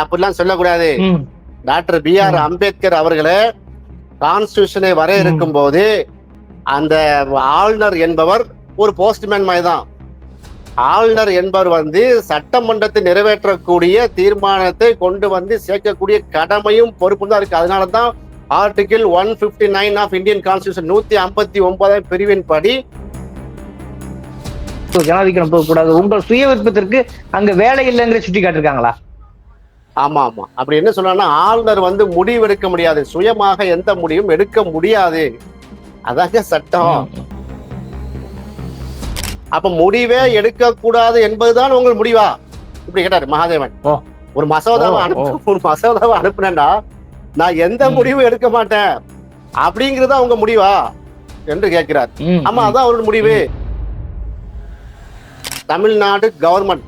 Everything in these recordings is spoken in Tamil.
அப்படிலாம் சொல்லக்கூடாது. Doctor B R. அம்பேத்கர் அவர்களே கான்ஸ்டியூஷனை வரையறுக்கும் போது அந்த ஆளுநர் என்பவர் ஒரு போஸ்ட்மேன் மாதிரி தான் ஆளுநர் என்பவர் வந்து சட்டமன்றத்தை நிறைவேற்றக்கூடிய தீர்மானத்தை கொண்டு வந்து சேர்க்கக்கூடிய கடமையும் பொறுப்பும் தான் இருக்கு. அதனால தான் article one fifty nine of Indian constitution நூத்தி ஐம்பத்தி ஒன்பதாம் பிரிவின் படி ஜனாதிபதிக்கு போகக்கூடாது உங்கள் சுய விருப்பத்திற்கு அங்க வேலை இல்லைங்கிற சுட்டி காட்டிருக்காங்களா ஆமா ஆமா. அப்படி என்ன சொல்லணும்னா ஆளுநர் வந்து முடிவு எடுக்க முடியாது. சுயமாக எந்த முடிவும் எடுக்க முடியாது. அதாங்க சட்டம். அப்ப முடிவே எடுக்க கூடாது என்பதுதான் உங்கள் முடிவா? இப்படி கேட்டாரு மகாதேவன். ஒரு மசோதாவை அனுப்பு ஒரு மசோதாவை அனுப்புனேன்னா நான் எந்த. முடிவும் எடுக்க மாட்டேன் அப்படிங்கறதா உங்க முடிவா? என்று கேட்கிறார். ஆமா அதான் அவரோட முடிவு. தமிழ்நாடு கவர்மெண்ட்.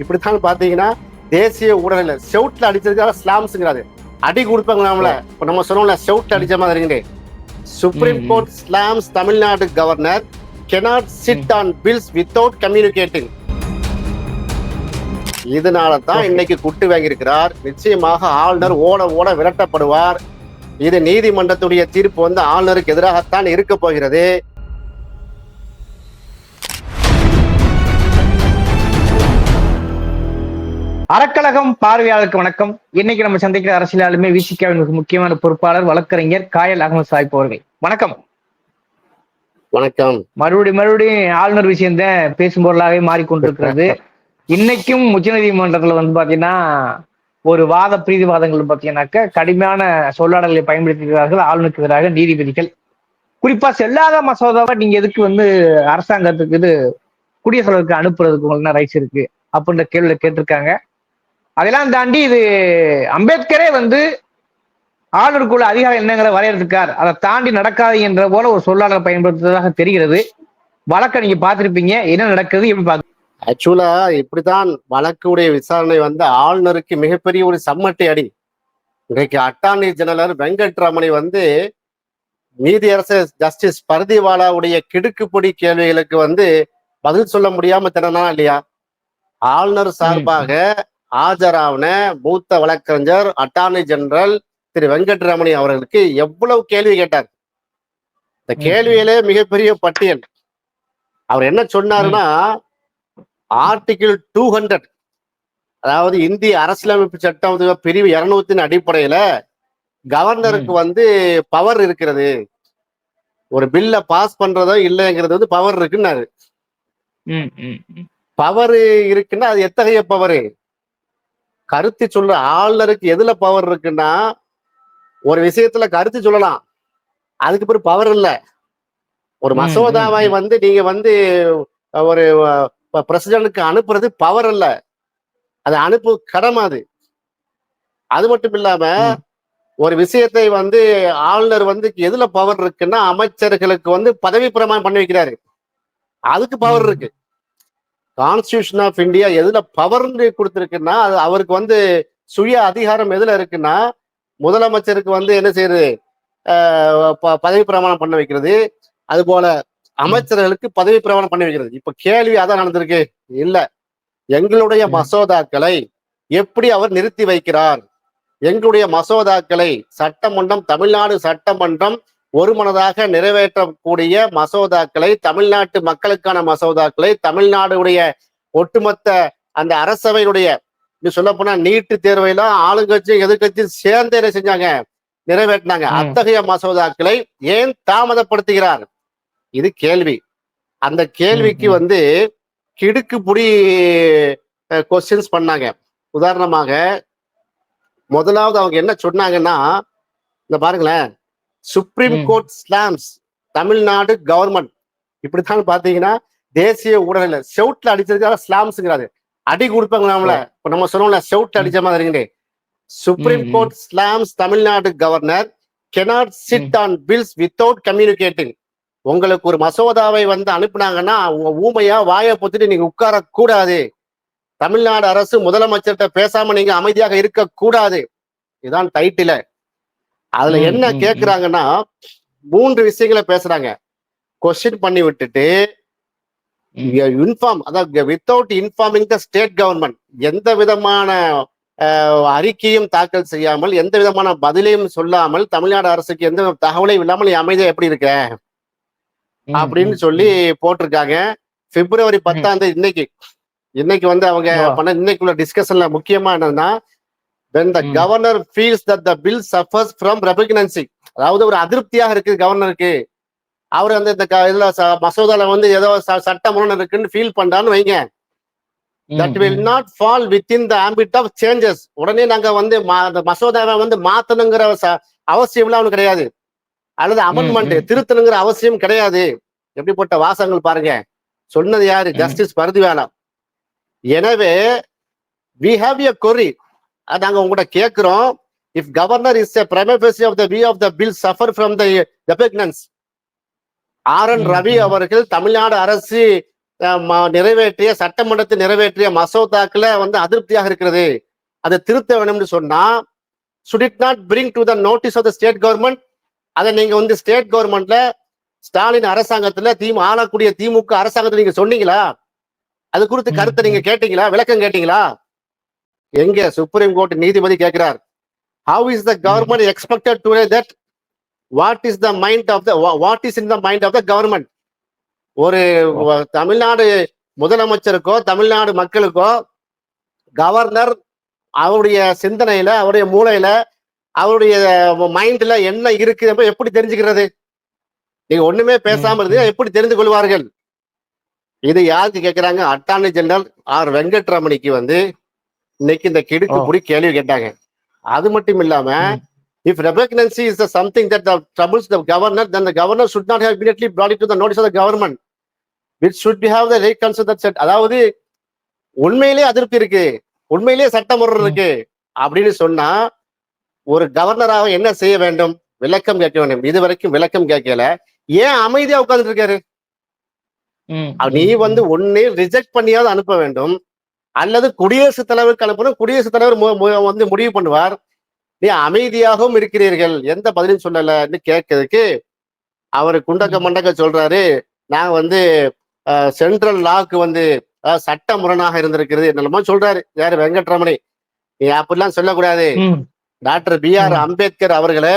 இப்படித்தான் பாத்தீங்கன்னா தேசிய ஊடகத்துல செவுட்ல அடிச்சதுக்காக ஸ்லாம்ஸ்ங்கிறாரு அடி கொடுப்பாங்க நம்மள. இப்ப நம்ம சொன்னோம்ல செவுட்ல அடிச்ச மாதிரி supreme. Court slams Tamil Nadu governor cannot sit on bills without communicating இதனால தான். இன்னைக்கு குட்டு வாங்கியிருக்கிறார். நிச்சயமாக ஆளுநர் ஓட ஓட விரட்டப்படுவார். இது நீதிமன்றத்துடைய தீர்ப்பு வந்து ஆளுநருக்கு எதிராகத்தான் இருக்க போகிறது. அறக்கழகம் பார்வையாளருக்கு வணக்கம். இன்னைக்கு நம்ம சந்திக்கிற அரசியலாலுமே விசிகாவின் மிக முக்கியமான பொறுப்பாளர் வழக்கறிஞர் காயல் அகமது சாஹிப் அவர்கள். வணக்கம். வணக்கம். மறுபடியும் மறுபடியும் ஆளுநர் விஷயம் தான் பேசும் பொருளாகவே மாறிக்கொண்டிருக்கிறது. இன்னைக்கும் உச்சநீதிமன்றத்துல வந்து பாத்தீங்கன்னா ஒரு வாத பிரீதிவாதங்கள் பாத்தீங்கன்னாக்க கடுமையான சொல்லாடல்களை பயன்படுத்துகிறார்கள் ஆளுநருக்கு எதிராக நீதிபதிகள். குறிப்பா செல்லாத மசோதாவை நீங்க எதுக்கு வந்து அரசாங்கத்துக்கு இது குடியரசுத் தலைவருக்கு அனுப்புறதுக்கு உங்களுக்கு ரைட்ஸ் இருக்கு? அப்படின்ற கேள்வியில கேட்டிருக்காங்க. அதெல்லாம் தாண்டி இது அம்பேத்கரே வந்து ஆளுநருக்குள்ள அதிகார எண்ணங்களை வரையறுத்துக்கார் அதை தாண்டி நடக்காது என்ற போல ஒரு சொல்லாடலை பயன்படுத்துவதாக தெரிகிறது. வழக்க நீங்க பார்த்திருப்பீங்க. என்ன நடக்குது எப்படி பாக்க ஆக்சுவலா இப்படித்தான் வழக்குடைய விசாரணை வந்து ஆளுநருக்கு மிகப்பெரிய ஒரு சம்மட்டி அடி. இன்றைக்கு அட்டார்னி ஜெனரல் வெங்கட்ரமணி வந்து நீதியரசர் ஜஸ்டிஸ் பர்திவாலாவுடைய கிடுக்குப்பொடி கேள்விகளுக்கு வந்து பதில் சொல்ல முடியாம திறனா இல்லையா? ஆளுநர் சார்பாக ஆஜரான மூத்த வழக்கறிஞர் அட்டார்னி ஜெனரல் திரு வெங்கட்ரமணி அவர்களுக்கு எவ்வளவு கேள்வி கேட்டார். இந்த. கேள்வியிலே மிகப்பெரிய பட்டியல். அவர் என்ன சொன்னாருன்னா ஆர்டிகிள் டூ ஹண்ட்ரட் அதாவது இந்திய அரசியலமைப்பு சட்டம் பிரிவு இருநூத்தின் அடிப்படையில கவர்னருக்கு வந்து பவர் இருக்கிறது. ஒரு பில்ல பாஸ் பண்றதோ இல்லைங்கிறது வந்து பவர் இருக்குன்னாரு. பவர் இருக்குன்னா அது எத்தகைய பவர் கருத்து சொல்ற ஆளுநருக்கு எதுல பவர் இருக்குன்னா ஒரு விஷயத்துல கருத்து சொல்லலாம் அதுக்கு பிறகு பவர் இல்ல ஒரு மசோதாவை. வந்து நீங்க வந்து ஒரு பிரசிடண்ட்டுக்கு அனுப்புறது பவர் இல்ல அது அனுப்பு கடமை அது அது மட்டும் இல்லாம. ஒரு விஷயத்தை வந்து ஆளுநர் வந்து எதுல பவர் இருக்குன்னா அமைச்சர்களுக்கு வந்து பதவி பிரமாணம் பண்ணி வைக்கிறாரு அதுக்கு பவர். இருக்கு கான்ஸ்டியூஷன் ஆஃப் இந்தியா எதுல பவர் கொடுத்திருக்குன்னா அது அவருக்கு வந்து சுய அதிகாரம் எதுல இருக்குன்னா முதலமைச்சருக்கு வந்து என்ன செய்யுது? பதவி பிரமாணம் பண்ண வைக்கிறது. அது போல அமைச்சர்களுக்கு பதவி பிரமாணம் பண்ணி வைக்கிறது. இப்ப கேள்வி அதான் நடந்திருக்கு. இல்ல. எங்களுடைய. மசோதாக்களை எப்படி அவர் நிறுத்தி வைக்கிறார்? எங்களுடைய மசோதாக்களை சட்டமன்றம் தமிழ்நாடு சட்டமன்றம் ஒருமனதாக நிறைவேற்றக்கூடிய மசோதாக்களை தமிழ்நாட்டு மக்களுக்கான மசோதாக்களை தமிழ்நாடுடைய ஒட்டுமொத்த அந்த அரசவையுடைய சொல்ல போனா நீட்டு தேர்வையெல்லாம் ஆளுங்கட்சி எதிர்கட்சி சேர்ந்து என்ன செஞ்சாங்க? நிறைவேற்றினாங்க. அத்தகைய மசோதாக்களை ஏன் தாமதப்படுத்துகிறார்? இது கேள்வி. அந்த கேள்விக்கு. வந்து கிடுக்கு புடி கொஸ்டின்ஸ் பண்ணாங்க. உதாரணமாக முதலாவது அவங்க என்ன சொன்னாங்கன்னா இந்த பாருங்களேன் supreme. Court slams Tamil Nadu government இப்படித்தான் பாத்தீங்கன்னா தேசிய ஊடகத்துல செவுட்ல அடிச்சதுக்காக ஸ்லாம்ஸ்ங்கிறாரு அடி கொடுப்பாங்க நம்மள? இப்ப நம்ம சொன்னோம்ல செவுட்ல அடிச்ச மாதிரி supreme. Court slams Tamil Nadu governor cannot sit on bills without communicating உங்களுக்கு ஒரு மசோதாவை வந்து அனுப்புனாங்கன்னா உங்க ஊமையா வாயை பொத்திட்டு நீங்க உட்கார கூடாது தமிழ்நாடு அரசு முதலமைச்சர்கிட்ட பேசாம நீங்க அமைதியாக இருக்க கூடாது இதுதான் டைட்டில அதுல என்ன. கேக்குறாங்கன்னா மூன்று விஷயங்களை பேசுறாங்க கொஸ்டின் பண்ணி விட்டுட்டு. இன்ஃபார்ம் அதாவது without informing the state government எந்த விதமான அறிக்கையும் தாக்கல் செய்யாமல் எந்த விதமான பதிலையும் சொல்லாமல் தமிழ்நாடு அரசுக்கு எந்த தகவலையும் இல்லாமல் அமைதியா எப்படி இருக்க அப்படின்னு சொல்லி போட்டிருக்காங்க பிப்ரவரி பத்தாம் தேதி இன்னைக்கு இன்னைக்கு வந்து அவங்க. பண்ண இன்னைக்குள்ள டிஸ்கஷன்ல முக்கியமா என்னன்னா when the ம். governor feels that the bill suffers from repugnancy அதாவது ஒரு அதிருப்தியாக இருக்கு கவர்னருக்கு அவர் அந்த இந்த இதுல மசோதால வந்து ஏதோ ச- சட்ட முரண் இருக்குன்னு ஃபீல் பண்றான்னு வைங்க. That will. Not fall within the ambit of changes உடனே நாங்க வந்து மசோதாவை வந்து மாத்தணுங்கிற அவசியம்லாம் அவனுக்கு கிடையாது. அல்லது அமெண்ட்மெண்ட் ம். திருத்தணுங்கிற அவசியம் கிடையாது. எப்படிப்பட்ட வாசகங்கள் பாருங்க. சொன்னது யாரு. ஜஸ்டிஸ் பருதிவேலா. எனவே வி ஹாவ் எ கொரி அது நாங்க உங்ககிட்ட கேட்கிறோம் if governor is a பிரமபேசி of the view of the bill suffer from the repugnance R N Ravi. அவர்கள் தமிழ்நாடு அரசு நிறைவேற்றிய சட்டமன்றத்தில் நிறைவேற்றிய மசோதாக்களை வந்து அதிருப்தியாக இருக்கிறது. அதை திருத்த வேணும்னு சொன்னா should it not bring to the notice of the state government அதை நீங்க வந்து ஸ்டேட் கவர்மெண்ட்ல ஸ்டாலின் அரசாங்கத்துல திமு ஆளக்கூடிய திமுக அரசாங்கத்துல நீங்க சொன்னீங்களா? அது குறித்து கருத்தை நீங்க கேட்டீங்களா? விளக்கம் கேட்டீங்களா? எங்க சுப்ரீம் கோர்ட் நீதிபதி கேட்கிறார் how is the government expected to that what is the mind of the what is in the mind of the government ஒரு தமிழ்நாடு முதலமைச்சருக்கோ தமிழ்நாடு மக்களுக்கோ கவர்னர் அவருடைய சிந்தனையில அவருடைய மூளையில அவருடைய மைண்ட்ல என்ன இருக்கு எப்படி தெரிஞ்சுக்கிறது? நீங்க ஒண்ணுமே பேசாம இருந்து எப்படி தெரிந்து கொள்வார்கள்? இது யாருக்கு கேக்குறாங்க அட்டார்னி ஜெனரல் ஆர் வெங்கட்ரமணிக்கு வந்து இன்னைக்கு இந்த கிடுக்கு. புடி கேள்வி கேட்டாங்க. அது மட்டும் இல்லாம. If repugnancy is something that the governor then the governor should not have immediately brought it to the notice of the government. Which should be have the reconsidered set அதாவது உண்மையிலேயே அதிருப்தி இருக்கு. உண்மையிலேயே சட்டமுறை இருக்கு. அப்படின்னு சொன்னா ஒரு கவர்னராக என்ன செய்ய வேண்டும்? விளக்கம் கேட்க வேண்டும். இது வரைக்கும் விளக்கம் கேட்கல. ஏன் அமைதியா உட்கார்ந்துட்டு இருக்காரு? நீ வந்து ஒண்ணு ரிஜெக்ட் பண்ணியாவது அனுப்ப வேண்டும். அல்லது குடியரசுத் தலைவருக்கு அனுப்பணும். குடியரசுத் தலைவர் வந்து முடிவு பண்ணுவார். நீ அமைதியாகவும் இருக்கிறீர்கள். எந்த பதிலும் சொல்லலன்னு கேட்கறதுக்கு அவர் குண்டக்க. மண்டக்க சொல்றாரு. நான் வந்து சென்ட்ரல் லாக்கு வந்து சட்ட முரணாக இருந்திருக்கிறது என்னென்னமோ சொல்றாரு. யாரு? வெங்கட்ரமணி. நீ அப்படிலாம் சொல்லக்கூடாது. Doctor B R. அம்பேத்கர் அவர்களே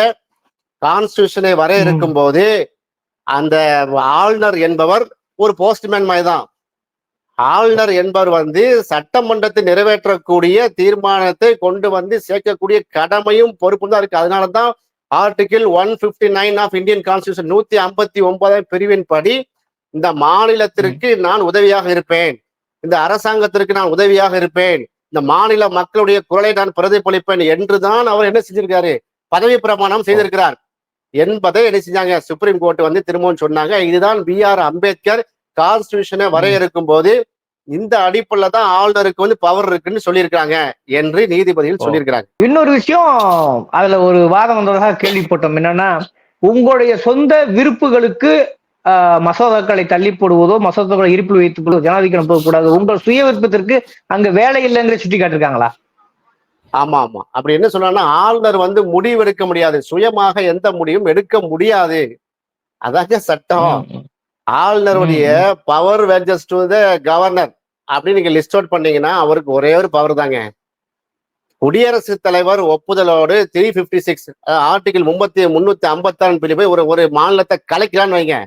கான்ஸ்டியூஷனை வரையறுக்கும் போது அந்த ஆளுநர் என்பவர் ஒரு போஸ்ட்மேன் மாதிரி தான் ஆளுநர் என்பவர் வந்து சட்டமன்றத்தை நிறைவேற்றக்கூடிய தீர்மானத்தை கொண்டு வந்து சேர்க்கக்கூடிய கடமையும் பொறுப்பும் தான் இருக்கு. அதனால தான் article one fifty nine of Indian constitution நூத்தி ஐம்பத்தி ஒன்பதாம் பிரிவின் படி இந்த மாநிலத்திற்கு நான் உதவியாக இருப்பேன். இந்த அரசாங்கத்திற்கு நான் உதவியாக இருப்பேன். இந்த மாநில மக்களுடைய குரலை நான் பிரதிபலிப்பேன் என்றுதான் அவர் என்ன செஞ்சிருக்காரு? பதவி பிரமாணம் செய்திருக்கிறார். என்பதை என்ன செஞ்சாங்க? சுப்ரீம் கோர்ட் வந்து திரும்பவும் சொன்னாங்க. இதுதான் பி ஆர் அம்பேத்கர் கான்ஸ்டியூஷனை வரையறுக்கும் போது இந்த அடிப்படையில தான் ஆளுநருக்கு வந்து பவர் இருக்குன்னு சொல்லியிருக்காங்க என்று நீதிபதிகள். சொல்லியிருக்கிறாங்க. இன்னொரு விஷயம் அதுல ஒரு வாதம் வந்ததாக கேள்விப்பட்டோம். என்னன்னா உங்களுடைய சொந்த விருப்புகளுக்கு ஆஹ், மசோதாக்களை தள்ளி போடுவதோ மசோதாக்களை இருப்பில் வைத்துக் கொள்வதோ ஜனாதிபதி போகக்கூடாது உங்கள் சுய விருப்பத்திற்கு அங்க வேலை இல்லைங்கிற சுட்டி காட்டிருக்காங்களா ஆமா ஆமா. அப்படி என்ன சொல்லணும்னா ஆளுநர் வந்து முடிவு எடுக்க முடியாது. சுயமாக எந்த முடிவும் எடுக்க முடியாது. அதாங்க சட்டம். ஆளுநருடைய பவர் வேஜஸ் டு த கவர்னர் அப்படின்னு நீங்க லிஸ்ட் அவுட் பண்ணீங்கன்னா அவருக்கு ஒரே ஒரு பவர் தாங்க. குடியரசுத் தலைவர் ஒப்புதலோடு த்ரீ பிப்டி சிக்ஸ் ஆர்டிகிள் முப்பத்தி முன்னூத்தி ஐம்பத்தாறு பிரிவு ஒரு ஒரு மாநிலத்தை கலைக்கலான்னு வைங்க.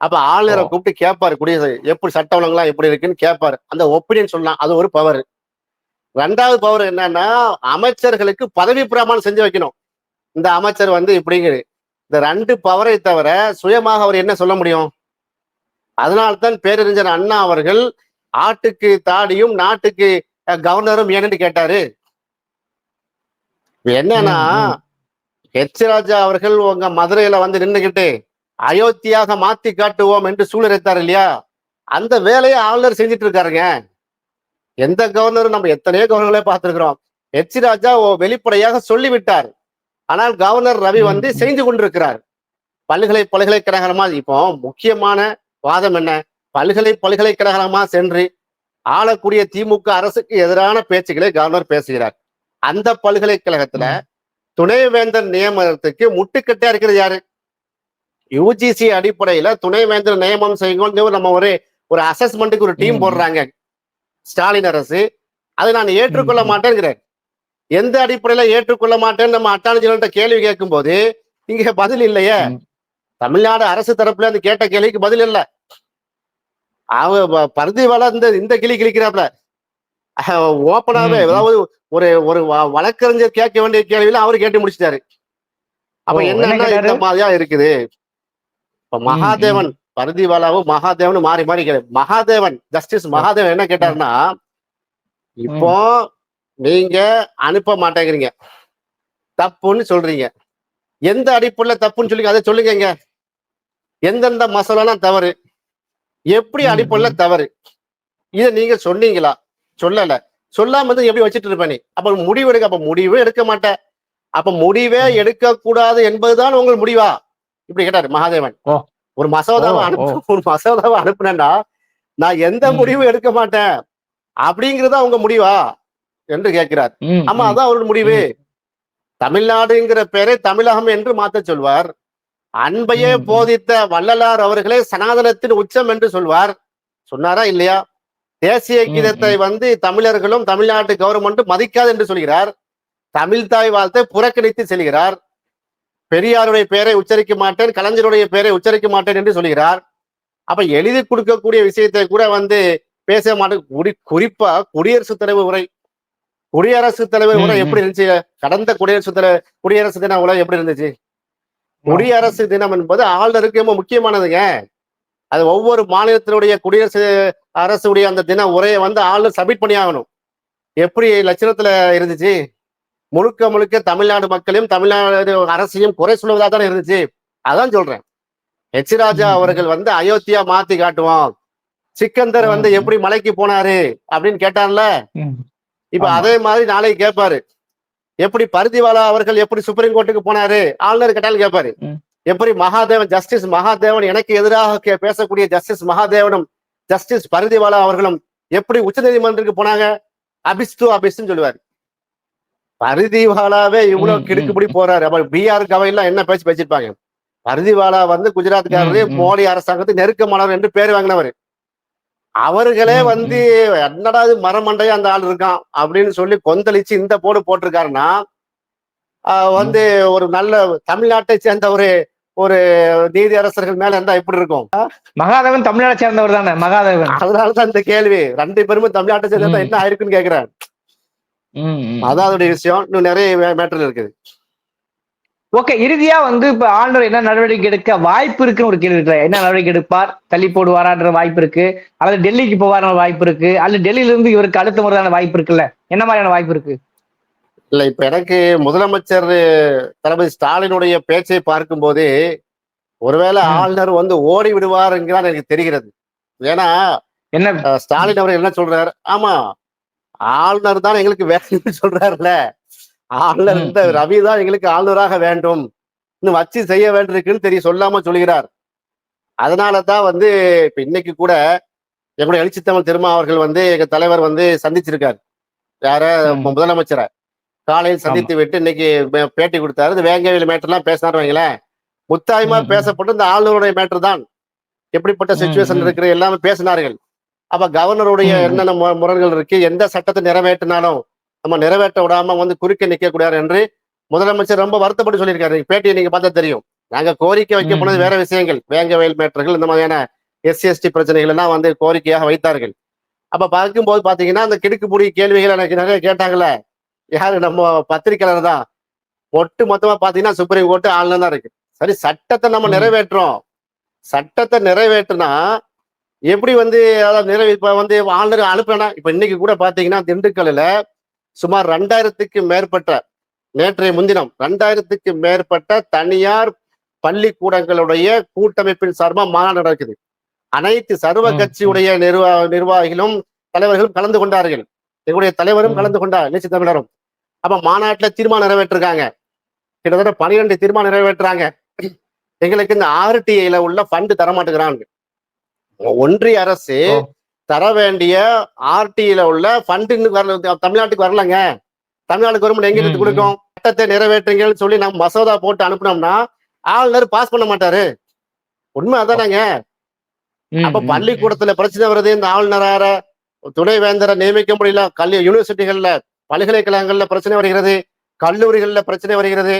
அப்ப ஆளுநரை. கூப்பிட்டு கேட்பாரு குடியரசு எப்படி சட்ட ஒழுங்குலாம் எப்படி இருக்குன்னு கேட்பாரு அந்த ஒப்பீனியன் சொல்லலாம் அது ஒரு பவர் ரெண்டாவது பவர் என்னன்னா அமைச்சர்களுக்கு பதவி பிரமாணம் செஞ்சு வைக்கணும். இந்த அமைச்சர் வந்து இப்படிங்குது. இந்த ரெண்டு பவரை தவிர சுயமாக அவர் என்ன சொல்ல முடியும்? அதனால்தான் பேரறிஞர் அண்ணா அவர்கள் ஆட்டுக்கு தாடியும் நாட்டுக்கு கவர்னரும் ஏன்னு கேட்டாரு. என்னன்னா. ஹெச் ராஜா அவர்கள் உங்க மதுரையில வந்து நின்னுகிட்டு அயோத்தியாக மாத்தி காட்டுவோம் என்று சூழலைத்தார் இல்லையா? அந்த வேலையை ஆளுநர் செஞ்சுட்டு இருக்காருங்க எந்த கவர்னரும் நம்ம எத்தனையோ கவர்னர்களே பார்த்திருக்கிறோம். ஹெச் ராஜா வெளிப்படையாக சொல்லிவிட்டார். ஆனால் கவர்னர் ரவி வந்து. செய்து கொண்டிருக்கிறார். பல்கலை பல்கலைக்கழகமா இப்போ முக்கியமான வாதம் என்ன? பல்கலை பல்கலைக்கழகமா சென்று ஆளக்கூடிய திமுக அரசுக்கு எதிரான பேச்சுக்களை கவர்னர் பேசுகிறார். அந்த பல்கலைக்கழகத்துல துணைவேந்தர் நியமனத்துக்கு முட்டுக்கட்டா இருக்கிறது யாரு? யூஜிசி அடிப்படையில துணைவேந்தர் நியமனம் செய்யுங்க நம்ம ஒரு ஒரு அசஸ்மெண்ட்டுக்கு ஒரு டீம். போடுறாங்க. ஸ்டாலின் அரசு. அதை நான் ஏற்றுக்கொள்ள. மாட்டேங்கிறேன் எந்த அடிப்படையில ஏற்றுக்கொள்ள மாட்டேன்னு நம்ம ஜெனரல்கிட்ட கேள்வி கேட்கும்போது இங்க பதில் இல்லையே. தமிழ்நாடு அரசு தரப்புல அந்த கேட்ட கேள்விக்கு பதில் இல்ல. அவ ப- பருதி வள இந்த இந்த கிளி கிளிக்கிறாப்ல ஓப்பனாவே. அதாவது ஒரு ஒரு வழக்கறிஞர் கேட்க வேண்டிய கேள்வியில அவரு கேட்டு முடிச்சிட்டாரு. அப்ப என்ன என்னன்னா இந்த? மாதிரியா இருக்குது. இப்ப மகாதேவன் பருதிவாலாவும் மகாதேவன் மாறி மாறி கேளு. மகாதேவன் ஜஸ்டிஸ் மகாதேவன் என்ன கேட்டாருன்னா இப்போ நீங்க அனுப்ப மாட்டேங்கிறீங்க. தப்புன்னு சொல்றீங்க. எந்த அடிப்படையில தப்புன்னு சொல்லி அதை சொல்லுங்க. எந்தெந்த மசாலாம் தவறு? எப்படி அடிப்படையில தவறு? இதை நீங்க சொன்னீங்களா? சொல்லல. சொல்லாம வந்து எப்படி வச்சிட்டு இருப்ப நீ? அப்ப முடிவு எடுக்க அப்ப முடிவே எடுக்க மாட்ட. அப்ப முடிவே. எடுக்க கூடாது என்பதுதான் உங்கள் முடிவா? இப்படி கேட்டாரு மகாதேவன். ஒரு மசோதாவை அனுப்பு ஒரு மசோதாவை அனுப்புனேன்னா நான் எந்த. முடிவும் எடுக்க மாட்டேன்? அப்படிங்கறதா உங்க முடிவா? என்று கேட்கிறார். ஆமா. அதான் அவரோட முடிவு. தமிழ்நாடுங்கிற பெயரை தமிழகம் என்று மாத்த சொல்வார். அன்பையே. போதித்த வள்ளலார் அவர்களே சனாதனத்தின் உச்சம் என்று சொல்வார். சொன்னாரா இல்லையா? தேசிய கீதத்தை வந்து தமிழர்களும் தமிழ்நாட்டு கவர்மெண்ட்டும் மதிக்காது என்று சொல்கிறார். தமிழ் தாய் வாழ்த்தை புறக்கணித்து செல்கிறார். பெரியாருடைய பெயரை உச்சரிக்க மாட்டேன் கலைஞருடைய பெயரை உச்சரிக்க மாட்டேன் என்று சொல்கிறார். அப்ப எழுதி கொடுக்கக்கூடிய விஷயத்தை கூட வந்து பேச மாட்டேன். குறி குறிப்பா குடியரசுத் தலைவர் உரை. குடியரசுத் தலைவர் உரை. எப்படி இருந்துச்சு? கடந்த குடியரசுத் தலைவர் குடியரசு தின உரை எப்படி இருந்துச்சு? குடியரசு தினம் என்பது ஆளுநருக்கு ரொம்ப முக்கியமானதுங்க. அது ஒவ்வொரு மாநிலத்தினுடைய குடியரசு அரசுடைய அந்த தின உரையை வந்து ஆளுநர் சப்மிட் பண்ணி ஆகணும். எப்படி லட்சணத்துல இருந்துச்சு? முழுக்க முழுக்க தமிழ்நாடு மக்களையும் தமிழ்நாடு அரசையும் குறை சொல்வதா தானே இருந்துச்சு? அதான் சொல்றேன். ஹெச் ராஜா. அவர்கள் வந்து அயோத்தியா மாத்தி காட்டுவோம். சிக்கந்தர் வந்து. எப்படி மலைக்கு போனாரு? அப்படின்னு கேட்டான்ல. இப்ப. அதே மாதிரி நாளைக்கு கேட்பாரு எப்படி பருத்திவாலா அவர்கள் எப்படி சுப்ரீம் கோர்ட்டுக்கு போனாரு? ஆளுநர் கேட்டாலும் கேட்பாரு. எப்படி மகாதேவன் ஜஸ்டிஸ் மகாதேவன் எனக்கு எதிராக பேசக்கூடிய ஜஸ்டிஸ் மகாதேவனும் ஜஸ்டிஸ் பருத்திவாலா அவர்களும் எப்படி உச்சநீதிமன்றத்துக்கு போனாங்க? அபிஸ் டு அபிஸ்ன்னு சொல்லுவாரு. பருதிவாலாவே இவ்வளவு. கிடுக்குப்படி போறாரு. அப்ப பிஆர் கவையெல்லாம் என்ன பேச்சு பேசிருப்பாங்க பருதிவாலா வந்து குஜராத்காரரு. மோடி அரசாங்கத்துக்கு நெருக்கமானவர் என்று பேர் வாங்கினவர். அவர்களே வந்து என்னடா இது மரமண்டையா அந்த ஆள் இருக்கான் அப்படின்னு சொல்லி கொந்தளிச்சு இந்த போடு போட்டிருக்காருன்னா வந்து ஒரு நல்ல தமிழ்நாட்டை சேர்ந்த ஒரு ஒரு நீதி அரசர்கள் மேல இருந்தா எப்படி இருக்கும்? மகாதேவன் தமிழ்நாட்டை சேர்ந்தவர் தானே மகாதேவன். அதனாலதான் இந்த கேள்வி. ரெண்டு பேருமே தமிழ்நாட்டை சேர்ந்தா. என்ன ஆயிருக்குன்னு கேக்குறேன். அதான் அதோடைய விஷயம். இன்னும் நிறைய மேட்டர் இருக்குது. ஓகே இறுதியா வந்து இப்ப ஆளுநர் என்ன நடவடிக்கை எடுக்க வாய்ப்பு இருக்குன்னு ஒரு கேள்வி என்ன நடவடிக்கை எடுப்பார்? தள்ளி போடுவாரான்ற வாய்ப்பு இருக்கு. அல்லது டெல்லிக்கு போவாரான வாய்ப்பு இருக்கு. அல்லது டெல்லியில இருந்து இவருக்கு அடுத்த முறையான வாய்ப்பு இருக்குல்ல? என்ன மாதிரியான வாய்ப்பு இருக்கு? இல்ல இப்ப எனக்கு முதலமைச்சர் தளபதி ஸ்டாலினுடைய பேச்சை பார்க்கும்போது ஒருவேளை ம். ஆளுநர் வந்து ஓடி விடுவாருங்கிறான் எனக்கு தெரிகிறது. ஏன்னா என்ன? ஸ்டாலின் அவர் என்ன சொல்றாரு? ஆமா ஆளுநர் தான் எங்களுக்கு வேணும்னு சொல்றாருல இந்த ம். ரவி தான் எங்களுக்கு ஆளுநராக வேண்டும் இன்னும் வச்சு செய்ய வேண்டியிருக்குன்னு தெரியும் சொல்லாம சொல்கிறார் அதனால தான் வந்து இப்ப இன்னைக்கு கூட எங்களுடைய எழுச்சித்தமிழ் திருமா அவர்கள் வந்து எங்க தலைவர் வந்து சந்திச்சிருக்காரு யார. முதலமைச்சரை காலையில் சந்தித்து விட்டு இன்னைக்கு பேட்டி கொடுத்தாரு இந்த வேங்கவேல் மேட்டர்லாம் பேசினாரு வைங்களேன் முத்தாய்மா. பேசப்பட்டு இந்த ஆளுநருடைய மேட்டர் தான் எப்படிப்பட்ட சுச்சுவேஷன். இருக்கிற எல்லாமே பேசினார்கள் அப்ப கவர்னருடைய. என்னென்ன முரண்கள் இருக்கு எந்த சட்டத்தை நிறைவேற்றினாலும் நம்ம நிறைவேற்ற விடாம வந்து குறுக்க நிக்க கூடாது என்று முதலமைச்சர் ரொம்ப வருத்தப்பட்டு சொல்லியிருக்காரு. பேட்டியை நீங்க பார்த்தா தெரியும். நாங்க கோரிக்கை வைக்க போனது. வேற விஷயங்கள். வேங்க வயல் மேட்டர்கள் இந்த மாதிரியான எஸ்சி எஸ்டி பிரச்சனைகள் எல்லாம் வந்து கோரிக்கையாக வைத்தார்கள். அப்ப பார்க்கும்போது பாத்தீங்கன்னா அந்த கிடுக்குப்புடி கேள்விகள் எனக்கு நிறைய கேட்டாங்கல்ல. யாரு நம்ம பத்திரிக்கையாளர் தான்? ஒட்டு மொத்தமா பாத்தீங்கன்னா சுப்ரீம் கோர்ட் ஆளுநர் தான் இருக்கு. சரி சட்டத்தை நம்ம ம். நிறைவேற்றுறோம். சட்டத்தை நிறைவேற்றினா எப்படி வந்து அதாவது நிறைவே இப்ப வந்து ஆளுநர் அனுப்பினா இப்ப இன்னைக்கு கூட பாத்தீங்கன்னா திண்டுக்கல்லுல சுமார் ரெண்டாயிரத்துக்கு மேற்பட்ட நேற்றைய முன்தினம் ரெண்டாயிரத்துக்கு மேற்பட்ட தனியார் பள்ளிக்கூடங்களுடைய கூட்டமைப்பின் சார்பா மாநாடு நடக்குது. அனைத்து சர்வ கட்சியுடைய நிர்வா நிர்வாகிகளும் தலைவர்களும் கலந்து கொண்டார்கள். எங்களுடைய தலைவரும். கலந்து கொண்டார். நிச்சய தமிழரும் அப்ப மாநாட்டுல தீர்மானம் நிறைவேற்றிருக்காங்க. கிட்டத்தட்ட பனிரெண்டு தீர்மானம் நிறைவேற்றுறாங்க. எங்களுக்கு இந்த ஆர்டிஐல உள்ள ஃபண்ட் தரமாட்டுக்கிறாங்க ஒன்றிய அரசு. தர வேண்டிய ஆர்டிஐல உள்ள ஃபண்ட் வரல தமிழ்நாட்டுக்கு வரலங்க. தமிழ்நாடு கவர்மெண்ட் எங்க இருந்து ம், கொடுக்கும்? சட்டத்தை நிறைவேற்றுங்கன்னு சொல்லி நம்ம மசோதா போட்டு அனுப்புனோம்னா ஆளுநர் பாஸ் பண்ண மாட்டாரு. உண்மை அதானங்க. அப்ப பள்ளிக்கூடத்துல பிரச்சனை வருது இந்த ஆளுநரார துணைவேந்தரை நியமிக்க முடியல கல்வி யூனிவர்சிட்டிகள்ல பல்கலைக்கழகங்கள்ல பிரச்சனை வருகிறது கல்லூரிகள்ல பிரச்சனை வருகிறது.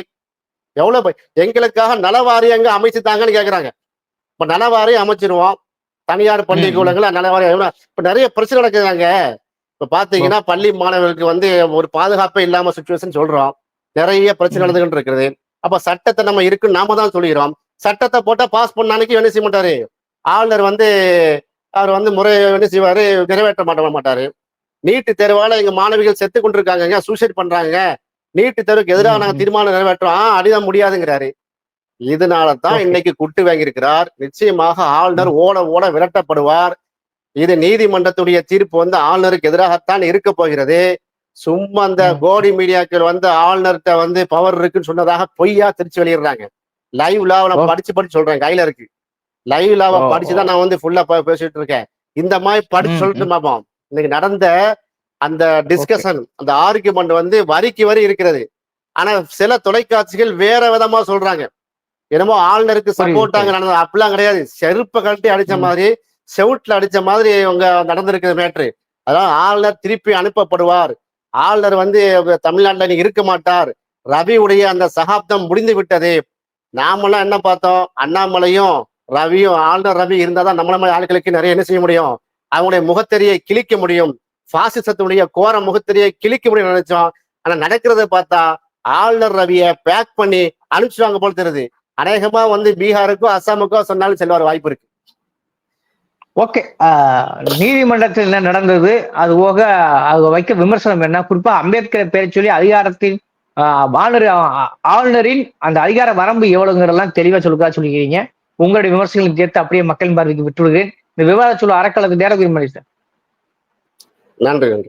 எவ்வளவு எங்களுக்காக நலவாரியங்க அமைச்சுட்டாங்கன்னு கேக்குறாங்க. இப்ப நலவாரியம் அமைச்சிருவோம். தனியார் பள்ளிக்கூடங்கள எவ்வளவு- இப்ப நிறைய பிரச்சனை நடக்குதுங்க. இப்ப பாத்தீங்கன்னா பள்ளி மாணவர்களுக்கு வந்து ஒரு பாதுகாப்பே இல்லாம சுச்சுவேஷன் சொல்றோம். நிறைய பிரச்சனை. நடந்துகிட்டு இருக்குது. அப்ப சட்டத்தை நம்ம இருக்குன்னு நாம தான் சொல்லிடுறோம். சட்டத்தை போட்டா பாஸ் பண்ண அன்னைக்கு என்ன செய்ய மாட்டாரு? ஆளுநர் வந்து அவர் வந்து முறை என்ன செய்வாரு? நிறைவேற்ற மாட்ட மாட்டாரு. நீட்டு தேர்வால எங்க மாணவிகள் செத்து கொண்டிருக்காங்க சூசைட் பண்றாங்க நீட்டு தேர்வுக்கு எதிராக நாங்க. தீர்மானம் நிறைவேற்றோம். அடிதான் முடியாதுங்கிறாரு. இதனால தான். இன்னைக்கு குட்டு வாங்கியிருக்கிறார். நிச்சயமாக ஆளுநர் ஓட ஓட விரட்டப்படுவார். இது நீதிமன்றத்துடைய தீர்ப்பு வந்து ஆளுநருக்கு எதிராகத்தான் இருக்க போகிறது. சும்மா அந்த. கோடி மீடியாக்கள் வந்து ஆளுநர்கிட்ட வந்து பவர் இருக்குன்னு சொன்னதாக பொய்யா திருச்சி வெளியிடுறாங்க. லைவ் லாவை நான். படிச்சு படிச்சு சொல்றேன் கையில இருக்கு. லைவ் லாவை ஓ, படிச்சுதான் நான் வந்து ஃபுல்லா பேசிட்டு இருக்கேன். இந்த மாதிரி படிச்சு சொல்லிட்டு பாப்போம். இன்னைக்கு நடந்த அந்த டிஸ்கஷன் அந்த ஆர்குமெண்ட் வந்து வரிக்கு வரி இருக்கிறது. ஆனா சில தொலைக்காட்சிகள் வேற விதமா சொல்றாங்க. என்னமோ ஆளுநருக்கு சப்போர்ட்டாங்க நடந்தது. அப்படிலாம் கிடையாது. செருப்பை கழட்டி அடிச்ச. மாதிரி செவுட்ல அடிச்ச மாதிரி இவங்க நடந்திருக்குது மேட்ரு அதாவது ஆளுநர் திருப்பி அனுப்பப்படுவார். ஆளுநர் வந்து தமிழ்நாட்டுல இருக்க மாட்டார். ரவியுடைய அந்த சகாப்தம் முடிந்து விட்டது. நாமெல்லாம் என்ன பார்த்தோம்? அண்ணாமலையும் ரவியும் ஆளுநர் ரவி இருந்தாதான் நம்மள மாதிரி ஆட்களுக்கு நிறைய என்ன செய்ய முடியும்? அவங்களுடைய முகத்தெரியை கிழிக்க முடியும். பாசிசத்துடைய கோர முகத்தெரியை கிழிக்க முடியும் நினைச்சோம். ஆனா நடக்கிறத பார்த்தா ஆளுநர் ரவியை பேக் பண்ணி அனுப்பிச்சுவாங்க போல தெரியுது. அநேகமா வந்து பீகாருக்கோ அசாமுக்கோ சொன்னாலும் செல்வார் வாய்ப்பு இருக்கு. ஓகே நீதிமன்றத்தில் என்ன நடந்தது? அது போக அது வைக்க விமர்சனம் என்ன? குறிப்பா அம்பேத்கர் பேரை சொல்லி அதிகாரத்தின் ஆளுநர் ஆளுநரின் அந்த அதிகார வரம்பு எவ்வளவுங்கிறதெல்லாம் தெளிவா சொல்லுக்கா சொல்லிக்கிறீங்க. உங்களுடைய விமர்சனங்களுக்கு சேர்த்து அப்படியே மக்களின் பார்வைக்கு விட்டுவிடுகிறேன். இந்த விவாத சொல்ல அறக்கலத்து நேரம் தீர்மானித்தேன் நன்றி நன்றி.